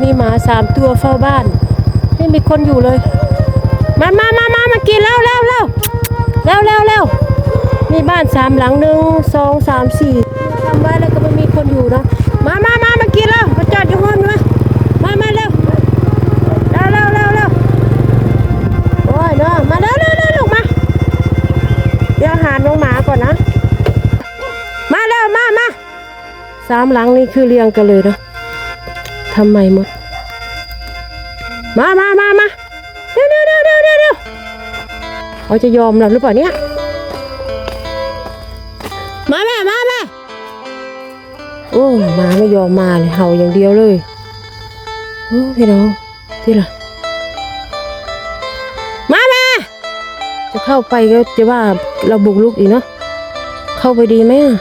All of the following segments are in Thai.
มีหมาสามตัวเฝ้าบ้าน ไม่มีคนอยู่เลย มามามามามากินแล้วแล้วแล้วแล้วแล้วแล้วมีบ้านสามหลังหนึ่งสองสามสี่ทำไว้แล้วก็ไม่มีคนอยู่เนาะมามามามากินแล้วมาจอดอยู่ห้องมามามาเร็วเร็วเร็วเร็วเร็วโอ้ยเนาะมาเร็วเร็วเร็วลูกมาเดี๋ยวหาน้องหมาก่อนนะ มาเร็วมามาสามหลังนี่คือเรียงกันเลยเนาะ ทำไมหมด มามามามาเร็วเร็วเร็วเร็วเร็วเร็วเขาจะยอมเราหรือเปล่าเนี่ย มาแม่มาแม่โอ้หมาไม่ยอมมาเลยเห่าอย่างเดียวเลยโอ้พี่น้องที่ละมาแม่จะเข้าไปก็จะว่าเราบุกลุกอีกเนาะเข้าไปดีไหมอะ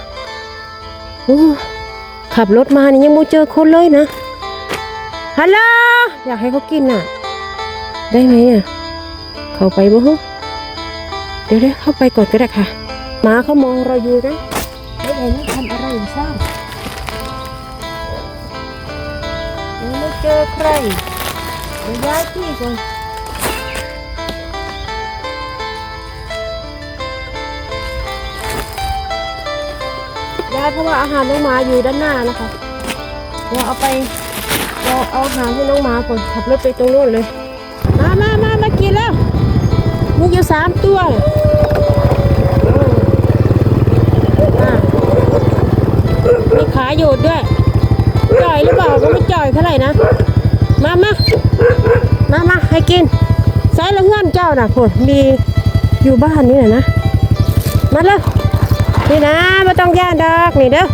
โอ้ขับรถมานี่ยังไม่เจอคนเลยนะ ฮัลโหลอยากให้เขากินอะ ได้ไหมอะเข้าไปบ่ฮะเดี๋ยวได้เข้าไปก่อนก็ได้ค่ะหมาเขามองเราอยู่นะไม่เห็นทำอะไรอยู่ซ่ายังไม่เจอใครเดี๋ยวย้ายที่ก่อนย้ายเพราะว่าอาหารน้องหมาอยู่ด้านหน้านะคะเดี๋ยวเอาไป เราเอาหารให้น้องหมาก่อนขับรถไปตรงโน้นเลย มามามามากินแล้ว มีอยู่สามตัวมีขาโยดด้วย จ่อยหรือเปล่าก็ไม่จ่อยเท่าไหร่นะ มามามามาให้กินใส่ละเงื่อนเจ้าน่ะคนมีอยู่บ้านนี่แหละนะ มาเลยนี่นะไม่ต้องย่านดอกนี่เด้อ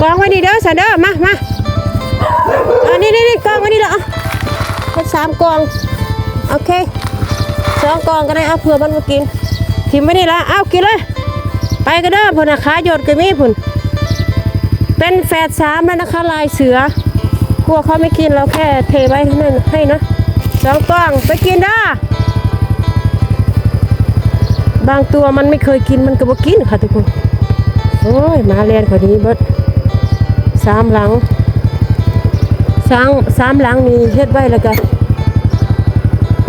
กองไว้นี่เด้อสันเด้อมามา อันนี้นี่นี่กองไว้นี่เหรอเป็นสามกอง โอเคสองกองก็ได้เอาเผื่อมันมากินทิมไว้นี่ละเอากินเลย ไปกันเด้อพุ่นนะขาโยดก็มีพุ่นเป็นแฝดสามแล้วนะคะลายเสือกลัวเขาไม่กินเราแค่เทไว้นั้นให้นะสองกองไปกินด้อบางตัวมันไม่เคยกินมันก็บ่กินค่ะทุกคน โอ้ย มาเรียนกว่านี้เบิดสามหลัง สามสามหลังนี่เฮ็ดไว้แล้วก็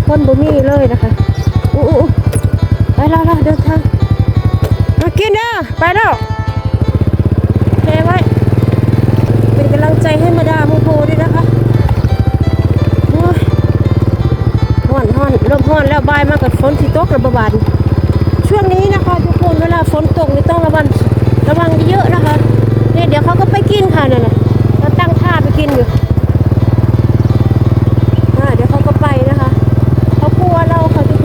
คนบ่มีเลยนะคะอู้อไปแล้วแล้วเดินทางมากินเด้อไปแล้วแค่ไว้เป็นกำลังใจให้มาดามโพด้วยนะคะโอ้ยฮ้อนฮ้อนเริ่มฮ้อนแล้วบายมากับฝนสิตกระบาดช่วงนี้นะคะทุกคนเวลาฝนตกนี่ต้องระวังระวังเยอะนะคะเนี่ยเดี๋ยวเขาก็ไปกินค่ะนั่นน่ะตั้งท่าไปกินอยู่ อ่าเดี๋ยวเขาก็ไปนะคะเขากลัวเรา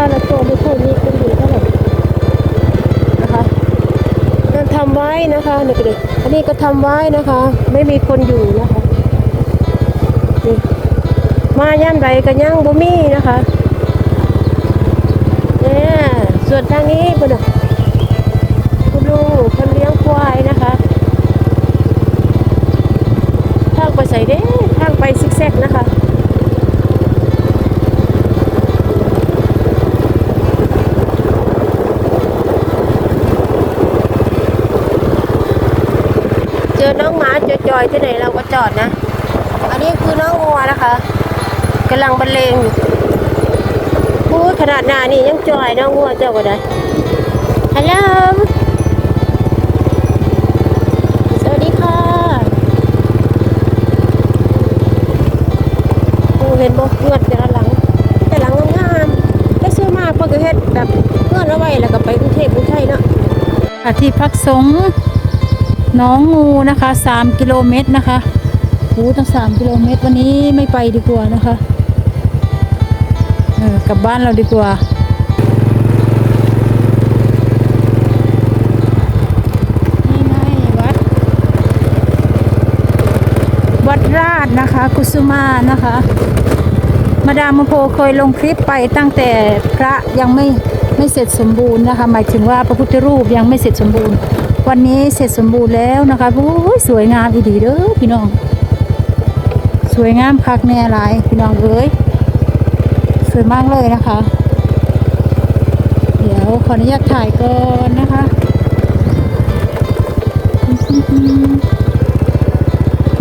านแล้วนะคะแล้วตัวไม่ค่อยมีคนอยู่เท่าไหร่นะคะนั่นทำไว้นะคะเด็กๆอันนี้ก็ทำไว้นะคะ ไม่มีคนอยู่นะคะนี่มาย่ำใดก็ย่างบ่มีนะคะเนี่ยส่วนทางนี้คุณคุณดูคนเลี้ยงควายนะคะทางไปใส่เด้ทางไปซิกแซกนะคะ เจอน้องหมา จอยที่ไหนเราก็จอดนะ อันนี้คือน้องงัวนะคะกำลังบรรเลงอยู่พูดขนาดหน้านี่ยังจอยน้องงัวเจ้าก็ได้ฮัลโหลสวัสดีค่ะโอ้เห็นบ่เงือดแต่ละหลัง แต่หลังงามๆได้ซื้อมาเพื่อก็เฮ็ดแบบเงือดเอาไว้แล้วก็ไปกรุงเทพกรุงไทยเนาะที่พักสงฆ์ น้องงูนะคะสามกิโลเมตรนะคะหูตั้งสามกิโลเมตร วันนี้ไม่ไปดีกว่านะคะเออกลับบ้านเราดีกว่าวัดราชนะคะ กุสุมานะคะ มาดามโพเคยลงคลิปไปตั้งแต่พระยังไม่ไม่เสร็จสมบูรณ์นะคะ หมายถึงว่าพระพุทธรูปยังไม่เสร็จสมบูรณ์ วันนี้เสร็จสมบูรณ์แล้วนะคะโอ้ยสวยงามอีดีเด้อพี่น้อง สวยงามคักแน่หลายพี่น้องเอ้ยสวยมากเลยนะคะ เดี๋ยวขออนุญาตถ่ายก่อนนะคะ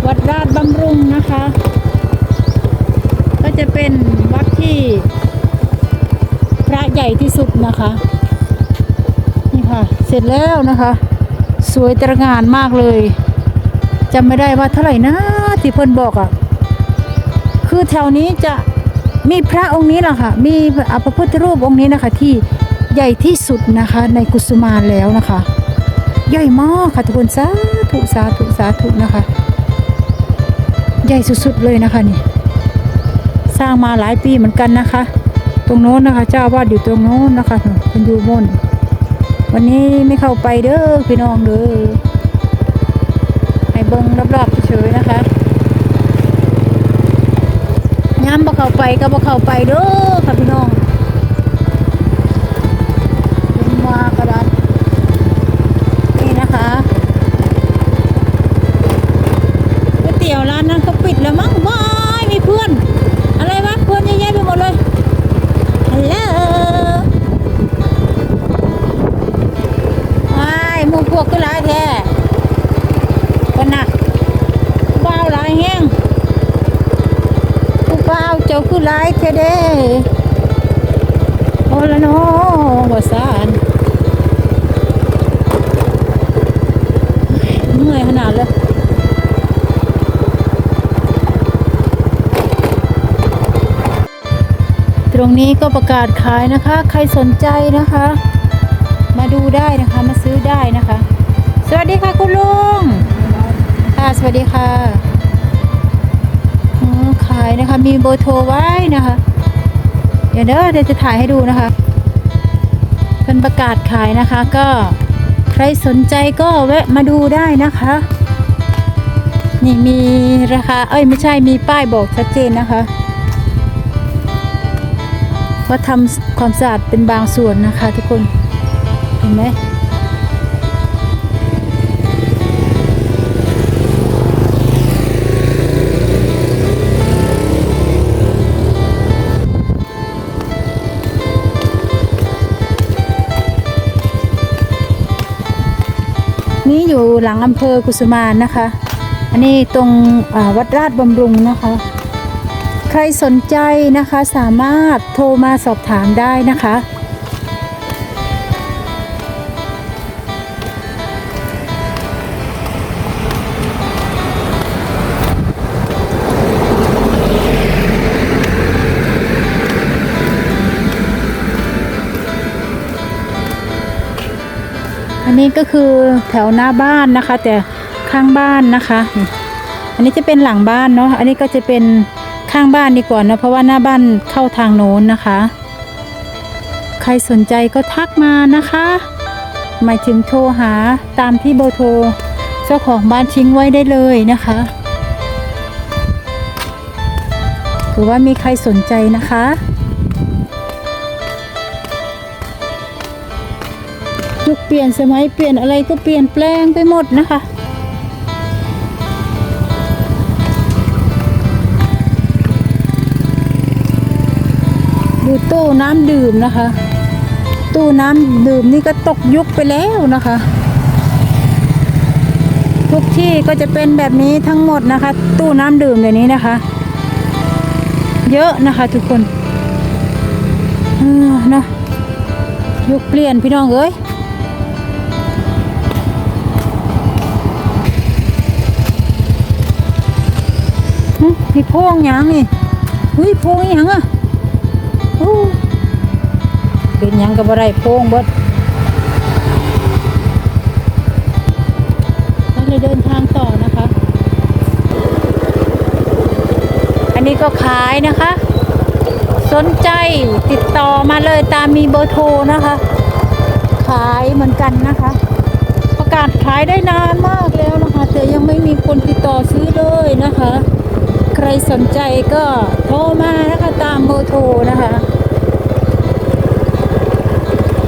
วัดราชบำรุงนะคะ ก็จะเป็นวัดที่พระใหญ่ที่สุดนะคะ นี่ค่ะ เสร็จแล้วนะคะ สวยตระงานมากเลยจำไม่ได้ว่าเท่าไหร่นะที่เพิ่นบอกอะ่ะ คือแถวนี้จะมีพระองค์นี้แหละค่ะ มีพระพุทธรูปองค์นี้นะคะ ที่ใหญ่ที่สุดนะคะ ในกุสุมานแล้วนะคะ ใหญ่มากค่ะทุกคนสาธุสาธุสาธุนะคะ ใหญ่สุดๆเลยนะคะนี่ สร้างมาหลายปีเหมือนกันนะคะ ตรงโน้นนะคะ เจ้าวาดอยู่ตรงโน้นนะคะคุณยูโมน วันนี้ไม่เข้าไปเด้อพี่น้องเด้อให้เบิ้งรอบๆเฉยๆนะคะย้ำบ่เข้าไปก็บ่เข้าไปเด้อค่ะพี่น้อง คือหลายเทเด้โอละน้อบ่สานเมื่อยขนาดเลยตรงนี้ก็ประกาศขายนะคะ ใครสนใจนะคะ มาดูได้นะคะ มาซื้อได้นะคะ สวัสดีค่ะคุณลุง ค่ะ สวัสดีค่ะ ขายนะคะ มีเบอร์โทรไว้นะคะ เดี๋ยวเด้อเดี๋ยวจะถ่ายให้ดูนะคะเป็นประกาศขายนะคะ ก็ใครสนใจก็แวะมาดูได้นะคะ นี่มีราคา เอ้ยไม่ใช่มีป้ายบอกชัดเจนนะคะว่าทำความสะอาดเป็นบางส่วนนะคะทุกคน เห็นไหม นี้อยู่หลังอำเภอกุสุมานนะคะ อันนี้ตรงวัดราชบำรุงนะคะ ใครสนใจนะคะสามารถโทรมาสอบถามได้นะคะ นี่ก็คือแถวหน้าบ้านนะคะ แต่ข้างบ้านนะคะ อันนี้จะเป็นหลังบ้านเนาะอันนี้ก็จะเป็นข้างบ้านดีกว่านะเพราะว่าหน้าบ้านเข้าทางโน้นนะคะ ใครสนใจก็ทักมานะคะหมายถึงโทรหาตามที่เบอร์โทรเจ้าของบ้านทิ้งไว้ได้เลยนะคะหรือว่ามีใครสนใจนะคะุคเปลี่ยนสมัยเปลี่ยนอะไรก็เปลี่ยนแปลงไปหมดนะคะ ดูตู้น้ำดื่มนะคะ ตู้น้ำดื่มนี่ก็ตกยุคไปแล้วนะคะ ทุกที่ก็จะเป็นแบบนี้ทั้งหมดนะคะ ตู้น้ำดื่มเดี๋ยวนี้นะคะ เยอะนะคะทุกคนเนะยุคเปลี่ยนพี่น้องเอ้ย นี่โพงยังนี่เฮ้ยโวงยังอะเป็นยังกับอะไรโวงบิดเราเลเดินทางต่อนะคะ อันนี้ก็ขายนะคะ สนใจติดต่อมาเลยตามมีเบอร์โทรนะคะ ขายเหมือนกันนะคะ ประกาศขายได้นานมากแล้วนะคะ แต่ยังไม่มีคนติดต่อซื้อเลยนะคะ ใจก็โทรมานะคะตามเบอร์โทรนะคะ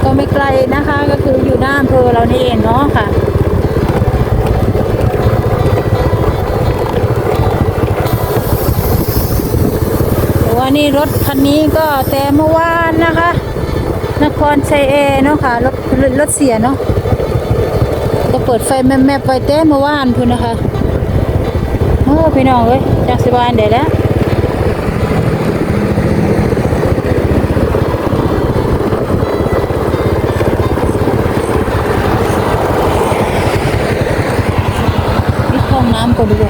ก็ไม่ไกลนะคะก็คืออยู่หน้าอำเภอเรานี่เองเนาะค่ะว่านี่รถคันนี้ก็แต่เมื่อวานนะคะ นครชัยเอเนาะค่ะรถรถเสียเนาะก็เปิดไฟแมบๆไปแต่เมื่อวานพุ่นนะคะ อ้พี่น้องเอ้ยจักสิบานได้แล้วนี่ห้องน้ำก็ดู